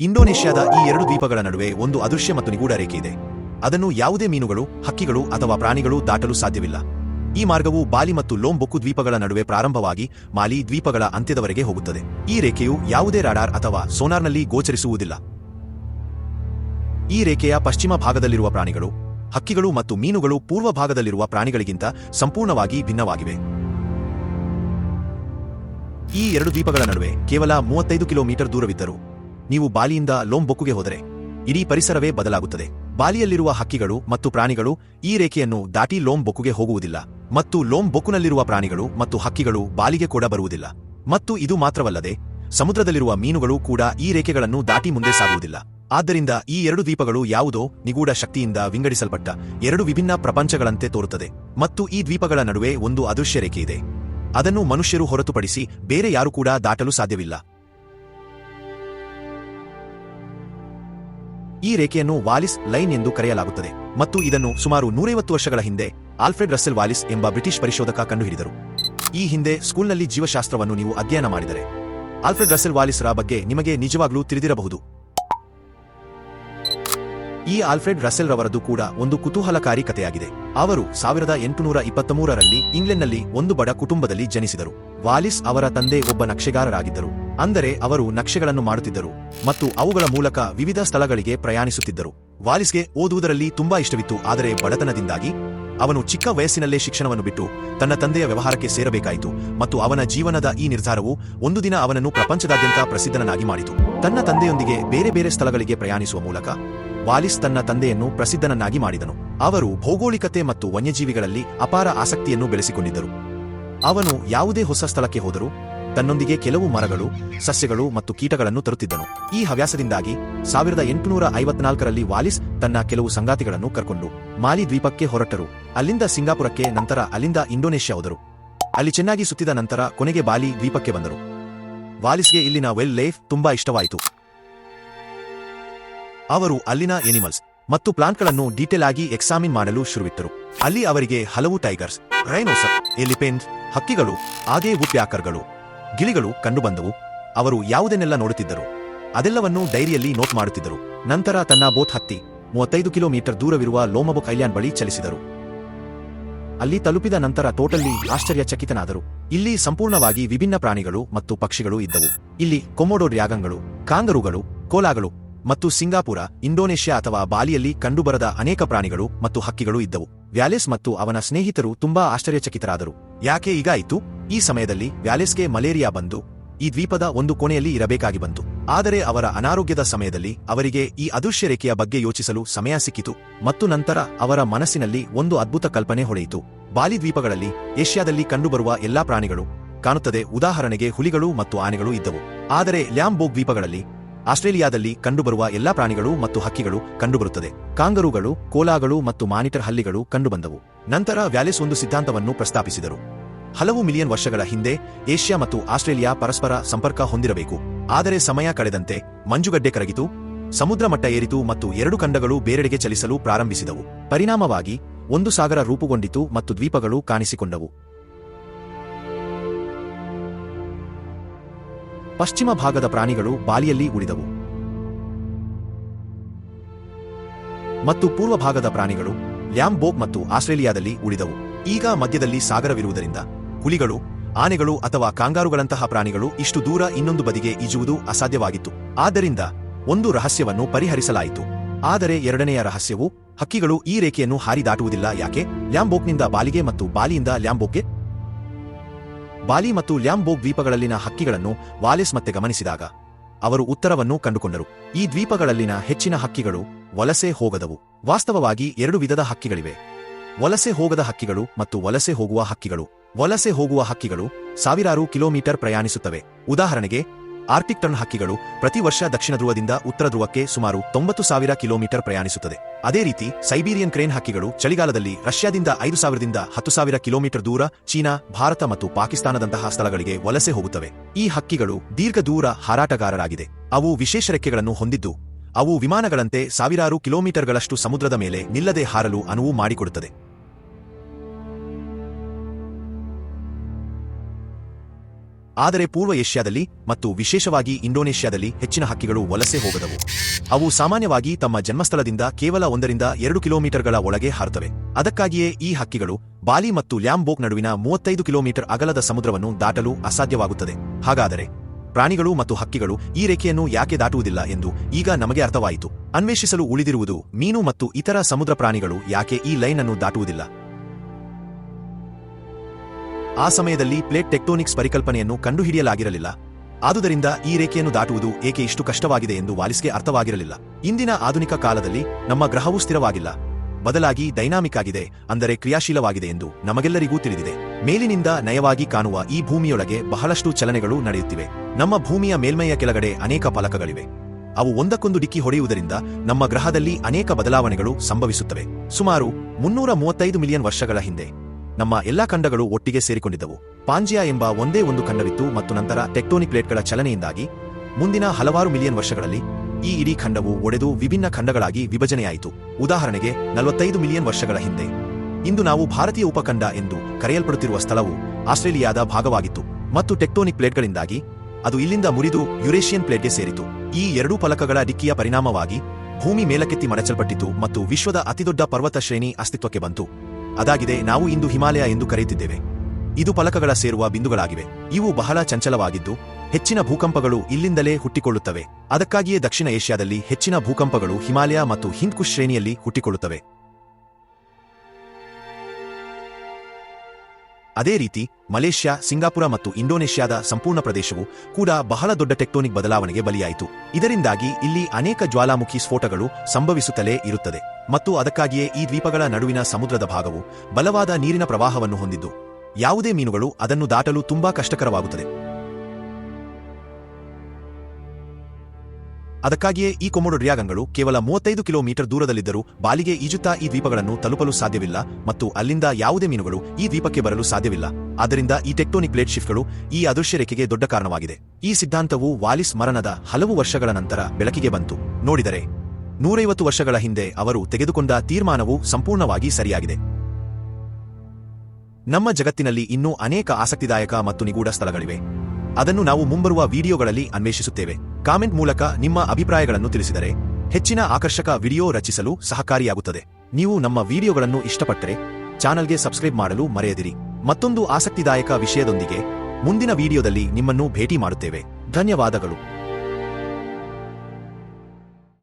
ಇಂಡೋನೇಷ್ಯಾದ ಈ ಎರಡು ದ್ವೀಪಗಳ ನಡುವೆ ಒಂದು ಅದೃಶ್ಯ ಮತ್ತು ನಿಗೂಢ ರೇಖೆ ಇದೆ. ಅದನ್ನು ಯಾವುದೇ ಮೀನುಗಳು, ಹಕ್ಕಿಗಳು ಅಥವಾ ಪ್ರಾಣಿಗಳು ದಾಟಲು ಸಾಧ್ಯವಿಲ್ಲ. ಈ ಮಾರ್ಗವು ಬಾಲಿ ಮತ್ತು ಲೋಂಬೊಕ್ಕು ದ್ವೀಪಗಳ ನಡುವೆ ಪ್ರಾರಂಭವಾಗಿ ಮಾಲಿ ದ್ವೀಪಗಳ ಅಂತ್ಯದವರೆಗೆ ಹೋಗುತ್ತದೆ. ಈ ರೇಖೆಯು ಯಾವುದೇ ರಾಡಾರ್ ಅಥವಾ ಸೋನಾರ್ನಲ್ಲಿ ಗೋಚರಿಸುವುದಿಲ್ಲ. ಈ ರೇಖೆಯ ಪಶ್ಚಿಮ ಭಾಗದಲ್ಲಿರುವ ಪ್ರಾಣಿಗಳು, ಹಕ್ಕಿಗಳು ಮತ್ತು ಮೀನುಗಳು ಪೂರ್ವ ಭಾಗದಲ್ಲಿರುವ ಪ್ರಾಣಿಗಳಿಗಿಂತ ಸಂಪೂರ್ಣವಾಗಿ ಭಿನ್ನವಾಗಿವೆ. ಈ ಎರಡು ದ್ವೀಪಗಳ ನಡುವೆ ಕೇವಲ ಮೂವತ್ತೈದು ಕಿಲೋಮೀಟರ್ ದೂರವಿದ್ದರು ನೀವು ಬಾಲಿಯಿಂದ ಲೋಂಬೊಕ್ಕುಗೆ ಹೋದರೆ ಇಡೀ ಪರಿಸರವೇ ಬದಲಾಗುತ್ತದೆ. ಬಾಲಿಯಲ್ಲಿರುವ ಹಕ್ಕಿಗಳು ಮತ್ತು ಪ್ರಾಣಿಗಳು ಈ ರೇಖೆಯನ್ನು ದಾಟಿ ಲೋಂಬೊಕ್ಕುಗೆ ಹೋಗುವುದಿಲ್ಲ. ಮತ್ತು ಲೋಂಬೊಕ್ಕುನಲ್ಲಿರುವ ಪ್ರಾಣಿಗಳು ಮತ್ತು ಹಕ್ಕಿಗಳು ಬಾಲಿಗೆ ಕೂಡ ಬರುವುದಿಲ್ಲ. ಮತ್ತು ಇದು ಮಾತ್ರವಲ್ಲದೆ, ಸಮುದ್ರದಲ್ಲಿರುವ ಮೀನುಗಳು ಕೂಡ ಈ ರೇಖೆಗಳನ್ನು ದಾಟಿ ಮುಂದೆ ಸಾಗುವುದಿಲ್ಲ. ಆದ್ದರಿಂದ ಈ ಎರಡು ದ್ವೀಪಗಳು ಯಾವುದೋ ನಿಗೂಢ ಶಕ್ತಿಯಿಂದ ವಿಂಗಡಿಸಲ್ಪಟ್ಟ ಎರಡು ವಿಭಿನ್ನ ಪ್ರಪಂಚಗಳಂತೆ ತೋರುತ್ತದೆ. ಮತ್ತು ಈ ದ್ವೀಪಗಳ ನಡುವೆ ಒಂದು ಅದೃಶ್ಯ ರೇಖೆ ಇದೆ ಅದನ್ನು ಮನುಷ್ಯರು ಹೊರತುಪಡಿಸಿ ಬೇರೆ ಯಾರು ಕೂಡ ದಾಟಲು ಸಾಧ್ಯವಿಲ್ಲ. ಈ ರೇಖೆಯನ್ನು ವಾಲಿಸ್ ಲೈನ್ ಎಂದು ಕರೆಯಲಾಗುತ್ತದೆ ಮತ್ತು ಇದನ್ನು ಸುಮಾರು ನೂರೈವತ್ತು ವರ್ಷಗಳ ಹಿಂದೆ ಆಲ್ಫ್ರೆಡ್ ರಸ್ಸೆಲ್ ವಾಲಿಸ್ ಎಂಬ ಬ್ರಿಟಿಷ್ ಪರಿಶೋಧಕ ಕಂಡುಹಿಡಿದರು. ಈ ಹಿಂದೆ ಸ್ಕೂಲ್ನಲ್ಲಿ ಜೀವಶಾಸ್ತ್ರವನ್ನು ನೀವು ಅಧ್ಯಯನ ಮಾಡಿದರೆ. ಆಲ್ಫ್ರೆಡ್ ರಸ್ಸೆಲ್ ವಾಲಿಸ್ರ ಬಗ್ಗೆ ನಿಮಗೆ ನಿಜವಾಗ್ಲೂ ತಿಳಿದಿರಬಹುದು. ಈ ಆಲ್ಫ್ರೆಡ್ ರಸೆಲ್ ರವರದು ಕೂಡ ಒಂದು ಕುತೂಹಲಕಾರಿ ಕಥೆಯಾಗಿದೆ. ಅವರು ಸಾವಿರದ ಎಂಟುನೂರ ಇಪ್ಪತ್ತಮೂರರಲ್ಲಿ ಇಂಗ್ಲೆಂಡ್ನಲ್ಲಿ ಒಂದು ಬಡ ಕುಟುಂಬದಲ್ಲಿ ಜನಿಸಿದರು. ವಾಲಿಸ್ ಅವರ ತಂದೆ ಒಬ್ಬ ನಕ್ಷೆಗಾರರಾಗಿದ್ದರು. ಅಂದರೆ ಅವರು ನಕ್ಷೆಗಳನ್ನು ಮಾಡುತ್ತಿದ್ದರು ಮತ್ತು ಅವುಗಳ ಮೂಲಕ ವಿವಿಧ ಸ್ಥಳಗಳಿಗೆ ಪ್ರಯಾಣಿಸುತ್ತಿದ್ದರು. ವಾಲಿಸ್ಗೆ ಓದುವುದರಲ್ಲಿ ತುಂಬಾ ಇಷ್ಟವಿತ್ತು, ಆದರೆ ಬಡತನದಿಂದಾಗಿ ಅವನು ಚಿಕ್ಕ ವಯಸ್ಸಿನಲ್ಲೇ ಶಿಕ್ಷಣವನ್ನು ಬಿಟ್ಟು ತನ್ನ ತಂದೆಯ ವ್ಯವಹಾರಕ್ಕೆ ಸೇರಬೇಕಾಯಿತು ಮತ್ತು ಅವನ ಜೀವನದ ಈ ನಿರ್ಧಾರವು ಒಂದು ದಿನ ಅವನನ್ನು ಪ್ರಪಂಚದಾದ್ಯಂತ ಪ್ರಸಿದ್ಧನಾಗಿ ಮಾಡಿತು. ತನ್ನ ತಂದೆಯೊಂದಿಗೆ ಬೇರೆ ಬೇರೆ ಸ್ಥಳಗಳಿಗೆ ಪ್ರಯಾಣಿಸುವ ಮೂಲಕ ವಾಲಿಸ್ ತನ್ನ ತಂದೆಯನ್ನು ಪ್ರಸಿದ್ಧನನ್ನಾಗಿ ಮಾಡಿದನು. ಅವರು ಭೌಗೋಳಿಕತೆ ಮತ್ತು ವನ್ಯಜೀವಿಗಳಲ್ಲಿ ಅಪಾರ ಆಸಕ್ತಿಯನ್ನು ಬೆಳೆಸಿಕೊಂಡಿದ್ದರು. ಅವನು ಯಾವುದೇ ಹೊಸ ಸ್ಥಳಕ್ಕೆ ಹೋದರೂ ತನ್ನೊಂದಿಗೆ ಕೆಲವು ಮರಗಳು, ಸಸ್ಯಗಳು ಮತ್ತು ಕೀಟಗಳನ್ನು ತರುತ್ತಿದ್ದನು. ಈ ಹವ್ಯಾಸದಿಂದಾಗಿ ಸಾವಿರದ ಎಂಟುನೂರ ಐವತ್ನಾಲ್ಕರಲ್ಲಿ ವಾಲಿಸ್ ತನ್ನ ಕೆಲವು ಸಂಗಾತಿಗಳನ್ನು ಕರ್ಕೊಂಡು ಮಾಲಿ ದ್ವೀಪಕ್ಕೆ ಹೊರಟರು. ಅಲ್ಲಿಂದ ಸಿಂಗಾಪುರಕ್ಕೆ ನಂತರ ಅಲ್ಲಿಂದ ಇಂಡೋನೇಷ್ಯಾ ಹೋದರು. ಅಲ್ಲಿ ಚೆನ್ನಾಗಿ ಸುತ್ತಿದ ನಂತರ ಕೊನೆಗೆ ಬಾಲಿ ದ್ವೀಪಕ್ಕೆ ಬಂದರು. ವಾಲಿಸ್ಗೆ ಇಲ್ಲಿನ ವೆಲ್ ಲೈಫ್ ತುಂಬಾ ಇಷ್ಟವಾಯಿತು. ಅವರು ಅಲ್ಲಿನ ಎನಿಮಲ್ಸ್ ಮತ್ತು ಪ್ಲಾಂಟ್ಗಳನ್ನು ಡೀಟೇಲ್ ಆಗಿ ಎಕ್ಸಾಮಿನ್ ಮಾಡಲು ಶುರುವಿಟ್ಟರು. ಅಲ್ಲಿ ಅವರಿಗೆ ಹಲವು ಟೈಗರ್ಸ್, ರೈನೋಸರ್, ಎಲಿಫೆಂಟ್, ಹಕ್ಕಿಗಳು, ಹಾಗೆ ವುಡ್ಪ್ಯಾಕರ್ಗಳು ಗಿಳಿಗಳು ಕಂಡುಬಂದವು. ಅವರು ಯಾವುದನ್ನೆಲ್ಲ ನೋಡುತ್ತಿದ್ದರು? ಅದೆಲ್ಲವನ್ನೂ ಡೈರಿಯಲ್ಲಿ ನೋಟ್ ಮಾಡುತ್ತಿದ್ದರು. ನಂತರ ತನ್ನ ಬೋತ್ ಹತ್ತಿ, ಮೂವತ್ತೈದು ಕಿಲೋಮೀಟರ್ ದೂರವಿರುವ ಲೋಮಬು ಕೈಲ್ಯಾನ್ ಬಳಿ ಚಲಿಸಿದರು. ಅಲ್ಲಿ ತಲುಪಿದ ನಂತರ ತೋಟಲ್ಲಿ ಆಶ್ಚರ್ಯಚಕಿತನಾದರು. ಇಲ್ಲಿ ಸಂಪೂರ್ಣವಾಗಿ ವಿಭಿನ್ನ ಪ್ರಾಣಿಗಳು ಮತ್ತು ಪಕ್ಷಿಗಳು ಇದ್ದವು. ಇಲ್ಲಿ ಕೊಮೊಡೋ ಡ್ರ್ಯಾಗನ್ಗಳು ಕಾಂಗರುಗಳು, ಕೋಲಾಗಳು ಮತ್ತು ಸಿಂಗಾಪುರ, ಇಂಡೋನೇಷ್ಯಾ ಅಥವಾ ಬಾಲಿಯಲ್ಲಿ ಕಂಡುಬರದ ಅನೇಕ ಪ್ರಾಣಿಗಳು ಮತ್ತು ಹಕ್ಕಿಗಳು ಇದ್ದವು. ವ್ಯಾಲೆಸ್ ಮತ್ತು ಅವನ ಸ್ನೇಹಿತರು ತುಂಬಾ ಆಶ್ಚರ್ಯಚಕಿತರಾದರು. ಯಾಕೆ ಈಗಾಯಿತು ಈ ಸಮಯದಲ್ಲಿ ವ್ಯಾಲೆಸ್ಗೆ ಮಲೇರಿಯಾ ಬಂದು ಈ ದ್ವೀಪದ ಒಂದು ಕೋಣೆಯಲ್ಲಿ ಇರಬೇಕಾಗಿ ಬಂತು. ಆದರೆ ಅವರ ಅನಾರೋಗ್ಯದ ಸಮಯದಲ್ಲಿ ಅವರಿಗೆ ಈ ಅದೃಶ್ಯ ರೇಖೆಯ ಬಗ್ಗೆ ಯೋಚಿಸಲು ಸಮಯ ಸಿಕ್ಕಿತು ಮತ್ತು ನಂತರ ಅವರ ಮನಸ್ಸಿನಲ್ಲಿ ಒಂದು ಅದ್ಭುತ ಕಲ್ಪನೆ ಹೊಳೆಯಿತು. ಬಾಲಿ ದ್ವೀಪಗಳಲ್ಲಿ ಏಷ್ಯಾದಲ್ಲಿ ಕಂಡುಬರುವ ಎಲ್ಲಾ ಪ್ರಾಣಿಗಳು ಕಾಣುತ್ತದೆ. ಉದಾಹರಣೆಗೆ ಹುಲಿಗಳು ಮತ್ತು ಆನೆಗಳು ಇದ್ದವು. ಆದರೆ ಲ್ಯಾಂಬೋಗ್ ದ್ವೀಪಗಳಲ್ಲಿ ಆಸ್ಟ್ರೇಲಿಯಾದಲ್ಲಿ ಕಂಡುಬರುವ ಎಲ್ಲಾ ಪ್ರಾಣಿಗಳು ಮತ್ತು ಹಕ್ಕಿಗಳು ಕಂಡುಬರುತ್ತದೆ. ಕಾಂಗರುಗಳು, ಕೋಲಾಗಳು ಮತ್ತು ಮಾನಿಟರ್ ಹಲ್ಲಿಗಳು ಕಂಡುಬಂದವು. ನಂತರ ವ್ಯಾಲಿಸ್ ಒಂದು ಸಿದ್ಧಾಂತವನ್ನು ಪ್ರಸ್ತಾಪಿಸಿದರು. ಹಲವು ಮಿಲಿಯನ್ ವರ್ಷಗಳ ಹಿಂದೆ ಏಷ್ಯಾ ಮತ್ತು ಆಸ್ಟ್ರೇಲಿಯಾ ಪರಸ್ಪರ ಸಂಪರ್ಕ ಹೊಂದಿರಬೇಕು. ಆದರೆ ಸಮಯ ಕಳೆದಂತೆ ಮಂಜುಗಡ್ಡೆ ಕರಗಿತು, ಸಮುದ್ರ ಮಟ್ಟ ಏರಿತು ಮತ್ತು ಎರಡು ಖಂಡಗಳು ಬೇರೆಡೆಗೆ ಚಲಿಸಲು ಪ್ರಾರಂಭಿಸಿದವು. ಪರಿಣಾಮವಾಗಿ ಒಂದು ಸಾಗರ ರೂಪುಗೊಂಡಿತು ಮತ್ತು ದ್ವೀಪಗಳು ಕಾಣಿಸಿಕೊಂಡವು. ಪಶ್ಚಿಮ ಭಾಗದ ಪ್ರಾಣಿಗಳು ಬಾಲಿಯಲ್ಲಿ ಉಳಿದವು. ಮತ್ತು ಪೂರ್ವ ಭಾಗದ ಪ್ರಾಣಿಗಳು ಲ್ಯಾಂಬೋಗ್ ಮತ್ತು ಆಸ್ಟ್ರೇಲಿಯಾದಲ್ಲಿ ಉಳಿದವು. ಈಗ ಮಧ್ಯದಲ್ಲಿ ಸಾಗರವಿರುವುದರಿಂದ ಹುಲಿಗಳು, ಆನೆಗಳು ಅಥವಾ ಕಾಂಗಾರುಗಳಂತಹ ಪ್ರಾಣಿಗಳು ಇಷ್ಟು ದೂರ ಇನ್ನೊಂದು ಬದಿಗೆ ಈಜುವುದು ಅಸಾಧ್ಯವಾಗಿತ್ತು. ಆದ್ದರಿಂದ ಒಂದು ರಹಸ್ಯವನ್ನು ಪರಿಹರಿಸಲಾಯಿತು. ಆದರೆ ಎರಡನೆಯ ರಹಸ್ಯವು ಹಕ್ಕಿಗಳು ಈ ರೇಖೆಯನ್ನು ಹಾರಿ ದಾಟುವುದಿಲ್ಲ. ಯಾಕೆ? ಲ್ಯಾಂಬೋಕ್ನಿಂದ ಬಾಲಿಗೆ ಮತ್ತು ಬಾಲಿಯಿಂದ ಲ್ಯಾಂಬೋಕ್ಗೆ? ಬಾಲಿ ಮತ್ತು ಲ್ಯಾಂಬೋಕ್ ದ್ವೀಪಗಳಲ್ಲಿನ ಹಕ್ಕಿಗಳನ್ನು ವಾಲೆಸ್ ಮತ್ತೆ ಗಮನಿಸಿದಾಗ ಅವರು ಉತ್ತರವನ್ನು ಕಂಡುಕೊಂಡರು. ಈ ದ್ವೀಪಗಳಲ್ಲಿನ ಹೆಚ್ಚಿನ ಹಕ್ಕಿಗಳು ವಲಸೆ ಹೋಗದವು. ವಾಸ್ತವವಾಗಿ ಎರಡು ವಿಧದ ಹಕ್ಕಿಗಳಿವೆ. ವಲಸೆ ಹೋಗದ ಹಕ್ಕಿಗಳು ಮತ್ತು ವಲಸೆ ಹೋಗುವ ಹಕ್ಕಿಗಳು. ವಲಸೆ ಹೋಗುವ ಹಕ್ಕಿಗಳು ಸಾವಿರಾರು ಕಿಲೋಮೀಟರ್ ಪ್ರಯಾಣಿಸುತ್ತವೆ. ಉದಾಹರಣೆಗೆ ಆರ್ಟಿಕ್ ಟರ್ನ್ ಹಕ್ಕಿಗಳು ಪ್ರತಿ ವರ್ಷ ದಕ್ಷಿಣ ಧ್ರುವದಿಂದ ಉತ್ತರ ಧ್ರುವಕ್ಕೆ ಸುಮಾರು ತೊಂಬತ್ತು ಸಾವಿರ ಕಿಲೋಮೀಟರ್ ಪ್ರಯಾಣಿಸುತ್ತದೆ. ಅದೇ ರೀತಿ, ಸೈಬೀರಿಯನ್ ಕ್ರೇನ್ ಹಕ್ಕಿಗಳು ಚಳಿಗಾಲದಲ್ಲಿ ರಷ್ಯಾದಿಂದ ಐದು ಸಾವಿರದಿಂದ ಹತ್ತು ಸಾವಿರ ಕಿಲೋಮೀಟರ್ ದೂರ ಚೀನಾ, ಭಾರತ ಮತ್ತು ಪಾಕಿಸ್ತಾನದಂತಹ ಸ್ಥಳಗಳಿಗೆ ವಲಸೆ ಹೋಗುತ್ತವೆ. ಈ ಹಕ್ಕಿಗಳು ದೀರ್ಘ ದೂರ ಹಾರಾಟಗಾರರಾಗಿದೆ. ಅವು ವಿಶೇಷ ರೆಕ್ಕೆಗಳನ್ನು ಹೊಂದಿದ್ದು ಅವು ವಿಮಾನಗಳಂತೆ ಸಾವಿರಾರು ಕಿಲೋಮೀಟರ್ಗಳಷ್ಟು ಸಮುದ್ರದ ಮೇಲೆ ನಿಲ್ಲದೆ ಹಾರಲು ಅನುವು ಮಾಡಿಕೊಡುತ್ತದೆ. ಆದರೆ ಪೂರ್ವ ಏಷ್ಯಾದಲ್ಲಿ ಮತ್ತು ವಿಶೇಷವಾಗಿ ಇಂಡೋನೇಷ್ಯಾದಲ್ಲಿ ಹೆಚ್ಚಿನ ಹಕ್ಕಿಗಳು ವಲಸೆ ಹೋಗದವು. ಅವು ಸಾಮಾನ್ಯವಾಗಿ ತಮ್ಮ ಜನ್ಮಸ್ಥಳದಿಂದ ಕೇವಲ ಒಂದರಿಂದ ಎರಡು ಕಿಲೋಮೀಟರ್ಗಳ ಒಳಗೆ ಹಾರುತ್ತವೆ. ಅದಕ್ಕಾಗಿಯೇ ಈ ಹಕ್ಕಿಗಳು ಬಾಲಿ ಮತ್ತು ಲ್ಯಾಂಬೋಕ್ ನಡುವಿನ ಮೂವತ್ತೈದು ಕಿಲೋಮೀಟರ್ ಅಗಲದ ಸಮುದ್ರವನ್ನು ದಾಟಲು ಅಸಾಧ್ಯವಾಗುತ್ತದೆ. ಹಾಗಾದರೆ ಪ್ರಾಣಿಗಳು ಮತ್ತು ಹಕ್ಕಿಗಳು ಈ ರೇಖೆಯನ್ನು ಯಾಕೆ ದಾಟುವುದಿಲ್ಲ ಎಂದು ಈಗ ನಮಗೆ ಅರ್ಥವಾಯಿತು. ಅನ್ವೇಷಿಸಲು ಉಳಿದಿರುವುದು ಮೀನು ಮತ್ತು ಇತರ ಸಮುದ್ರ ಪ್ರಾಣಿಗಳು ಯಾಕೆ ಈ ಲೈನ್ ಅನ್ನು ದಾಟುವುದಿಲ್ಲ. ಆ ಸಮಯದಲ್ಲಿ ಪ್ಲೇಟ್ ಟೆಕ್ಟೋನಿಕ್ಸ್ ಪರಿಕಲ್ಪನೆಯನ್ನು ಕಂಡುಹಿಡಿಯಲಾಗಿರಲಿಲ್ಲ. ಆದುದರಿಂದ ಈ ರೇಖೆಯನ್ನು ದಾಟುವುದು ಏಕೆ ಇಷ್ಟು ಕಷ್ಟವಾಗಿದೆ ಎಂದು ವಾಲಿಸ್ಗೆ ಅರ್ಥವಾಗಿರಲಿಲ್ಲ. ಇಂದಿನ ಆಧುನಿಕ ಕಾಲದಲ್ಲಿ ನಮ್ಮ ಗ್ರಹವು ಸ್ಥಿರವಾಗಿಲ್ಲ. ಬದಲಾಗಿ ಡೈನಾಮಿಕ್ ಆಗಿದೆ, ಅಂದರೆ ಕ್ರಿಯಾಶೀಲವಾಗಿದೆ ಎಂದು ನಮಗೆಲ್ಲರಿಗೂ ತಿಳಿದಿದೆ. ಮೇಲಿನಿಂದ ನಯವಾಗಿ ಕಾಣುವ ಈ ಭೂಮಿಯೊಳಗೆ ಬಹಳಷ್ಟು ಚಲನೆಗಳು ನಡೆಯುತ್ತಿವೆ. ನಮ್ಮ ಭೂಮಿಯ ಮೇಲ್ಮೈಯ ಕೆಳಗಡೆ ಅನೇಕ ಫಲಕಗಳಿವೆ. ಅವು ಒಂದಕ್ಕೊಂದು ಡಿಕ್ಕಿ ಹೊಡೆಯುವುದರಿಂದ ನಮ್ಮ ಗ್ರಹದಲ್ಲಿ ಅನೇಕ ಬದಲಾವಣೆಗಳು ಸಂಭವಿಸುತ್ತವೆ. ಸುಮಾರು ಮುನ್ನೂರ ಮೂವತ್ತೈದು ಮಿಲಿಯನ್ ವರ್ಷಗಳ ಹಿಂದೆ ನಮ್ಮ ಎಲ್ಲಾ ಖಂಡಗಳು ಒಟ್ಟಿಗೆ ಸೇರಿಕೊಂಡಿದ್ದವು. ಪಾಂಜಿಯಾ ಎಂಬ ಒಂದೇ ಒಂದು ಖಂಡವಿತ್ತು ಮತ್ತು ನಂತರ ಟೆಕ್ಟೋನಿಕ್ ಪ್ಲೇಟ್ಗಳ ಚಲನೆಯಿಂದಾಗಿ ಮುಂದಿನ ಹಲವಾರು ಮಿಲಿಯನ್ ವರ್ಷಗಳಲ್ಲಿ ಈ ಇಡೀ ಖಂಡವು ಒಡೆದು ವಿಭಿನ್ನ ಖಂಡಗಳಾಗಿ ವಿಭಜನೆಯಾಯಿತು. ಉದಾಹರಣೆಗೆ, ನಲವತ್ತೈದು ಮಿಲಿಯನ್ ವರ್ಷಗಳ ಹಿಂದೆ. ಇಂದು ನಾವು ಭಾರತೀಯ ಉಪಖಂಡ ಎಂದು ಕರೆಯಲ್ಪಡುತ್ತಿರುವ ಸ್ಥಳವು ಆಸ್ಟ್ರೇಲಿಯಾದ ಭಾಗವಾಗಿತ್ತು ಮತ್ತು ಟೆಕ್ಟೋನಿಕ್ ಪ್ಲೇಟ್ಗಳಿಂದಾಗಿ ಅದು ಇಲ್ಲಿಂದ ಮುರಿದು ಯುರೇಷಿಯನ್ ಪ್ಲೇಟ್ಗೆ ಸೇರಿತು. ಈ ಎರಡೂ ಫಲಕಗಳ ಡಿಕ್ಕಿಯ ಪರಿಣಾಮವಾಗಿ ಭೂಮಿ ಮೇಲಕ್ಕೆತ್ತಿ ಮಡಚಲ್ಪಟ್ಟಿತು ಮತ್ತು ವಿಶ್ವದ ಅತಿದೊಡ್ಡ ಪರ್ವತ ಶ್ರೇಣಿ ಅಸ್ತಿತ್ವಕ್ಕೆ ಬಂತು. ಅದಾಗಿದೆ, ನಾವು ಇಂದು ಹಿಮಾಲಯ ಎಂದು ಕರೆಯುತ್ತಿದ್ದೇವೆ. ಇದು ಫಲಕಗಳ ಸೇರುವ ಬಿಂದುಗಳಾಗಿವೆ. ಇವು ಬಹಳ ಚಂಚಲವಾಗಿದ್ದು ಹೆಚ್ಚಿನ ಭೂಕಂಪಗಳು ಇಲ್ಲಿಂದಲೇ ಹುಟ್ಟಿಕೊಳ್ಳುತ್ತವೆ. ಅದಕ್ಕಾಗಿಯೇ ದಕ್ಷಿಣ ಏಷ್ಯಾದಲ್ಲಿ ಹೆಚ್ಚಿನ ಭೂಕಂಪಗಳು ಹಿಮಾಲಯ ಮತ್ತು ಹಿಂದ್ಕುಶ್ ಶ್ರೇಣಿಯಲ್ಲಿ ಹುಟ್ಟಿಕೊಳ್ಳುತ್ತವೆ. ಅದೇ ರೀತಿ, ಮಲೇಷ್ಯಾ, ಸಿಂಗಾಪುರ ಮತ್ತು ಇಂಡೋನೇಷ್ಯಾದ ಸಂಪೂರ್ಣ ಪ್ರದೇಶವು ಕೂಡ ಬಹಳ ದೊಡ್ಡ ಟೆಕ್ಟೋನಿಕ್ ಬದಲಾವಣೆಗೆ ಬಲಿಯಾಯಿತು. ಇದರಿಂದಾಗಿ ಇಲ್ಲಿ ಅನೇಕ ಜ್ವಾಲಾಮುಖಿ ಸ್ಫೋಟಗಳು ಸಂಭವಿಸುತ್ತಲೇ ಇರುತ್ತದೆ ಮತ್ತು ಅದಕ್ಕಾಗಿಯೇ ಈ ದ್ವೀಪಗಳ ನಡುವಿನ ಸಮುದ್ರದ ಭಾಗವು ಬಲವಾದ ನೀರಿನ ಪ್ರವಾಹವನ್ನು ಹೊಂದಿದ್ದು, ಯಾವುದೇ ಮೀನುಗಳು ಅದನ್ನು ದಾಟಲು ತುಂಬಾ ಕಷ್ಟಕರವಾಗುತ್ತದೆ. ಅದಕ್ಕಾಗಿಯೇ ಈ ಕೊಮೊಡು ರಿಯಾಗಂಗಳು ಕೇವಲ ಮೂವತ್ತೈದು ಕಿಲೋಮೀಟರ್ ದೂರದಲ್ಲಿದ್ದರೂ ಬಾಲಿಗೆ ಈಜುತ್ತಾ ಈ ದ್ವೀಪಗಳನ್ನು ತಲುಪಲು ಸಾಧ್ಯವಿಲ್ಲ ಮತ್ತು ಅಲ್ಲಿಂದ ಯಾವುದೇ ಮೀನುಗಳು ಈ ದ್ವೀಪಕ್ಕೆ ಬರಲು ಸಾಧ್ಯವಿಲ್ಲ. ಆದ್ದರಿಂದ ಈ ಟೆಕ್ಟೋನಿಕ್ ಪ್ಲೇಟ್ ಶಿಫ್ಟ್ಗಳು ಈ ಅದೃಶ್ಯ ರೇಖೆಗೆ ದೊಡ್ಡ ಕಾರಣವಾಗಿದೆ. ಈ ಸಿದ್ಧಾಂತವು ವಾಲಿಸ್ ಮರಣದ ಹಲವು ವರ್ಷಗಳ ನಂತರ ಬೆಳಕಿಗೆ ಬಂತು. ನೋಡಿದರೆ, ನೂರೈವತ್ತು ವರ್ಷಗಳ ಹಿಂದೆ ಅವರು ತೆಗೆದುಕೊಂಡ ತೀರ್ಮಾನವು ಸಂಪೂರ್ಣವಾಗಿ ಸರಿಯಾಗಿದೆ. ನಮ್ಮ ಜಗತ್ತಿನಲ್ಲಿ ಇನ್ನೂ ಅನೇಕ ಆಸಕ್ತಿದಾಯಕ ಮತ್ತು ನಿಗೂಢ ಸ್ಥಳಗಳಿವೆ. ಅದನ್ನು ನಾವು ಮುಂಬರುವ ವಿಡಿಯೋಗಳಲ್ಲಿ ಅನ್ವೇಷಿಸುತ್ತೇವೆ. ಕಾಮೆಂಟ್ ಮೂಲಕ ನಿಮ್ಮ ಅಭಿಪ್ರಾಯಗಳನ್ನು ತಿಳಿಸಿದರೆ ಹೆಚ್ಚಿನ ಆಕರ್ಷಕ ವಿಡಿಯೋ ರಚಿಸಲು ಸಹಕಾರಿಯಾಗುತ್ತದೆ. ನೀವು ನಮ್ಮ ವಿಡಿಯೋಗಳನ್ನು ಇಷ್ಟಪಟ್ಟರೆ ಚಾನಲ್ಗೆ ಸಬ್ಸ್ಕ್ರೈಬ್ ಮಾಡಲು ಮರೆಯದಿರಿ. ಮತ್ತೊಂದು ಆಸಕ್ತಿದಾಯಕ ವಿಷಯದೊಂದಿಗೆ ಮುಂದಿನ ವಿಡಿಯೋದಲ್ಲಿ ನಿಮ್ಮನ್ನು ಭೇಟಿ ಮಾಡುತ್ತೇವೆ. ಧನ್ಯವಾದಗಳು.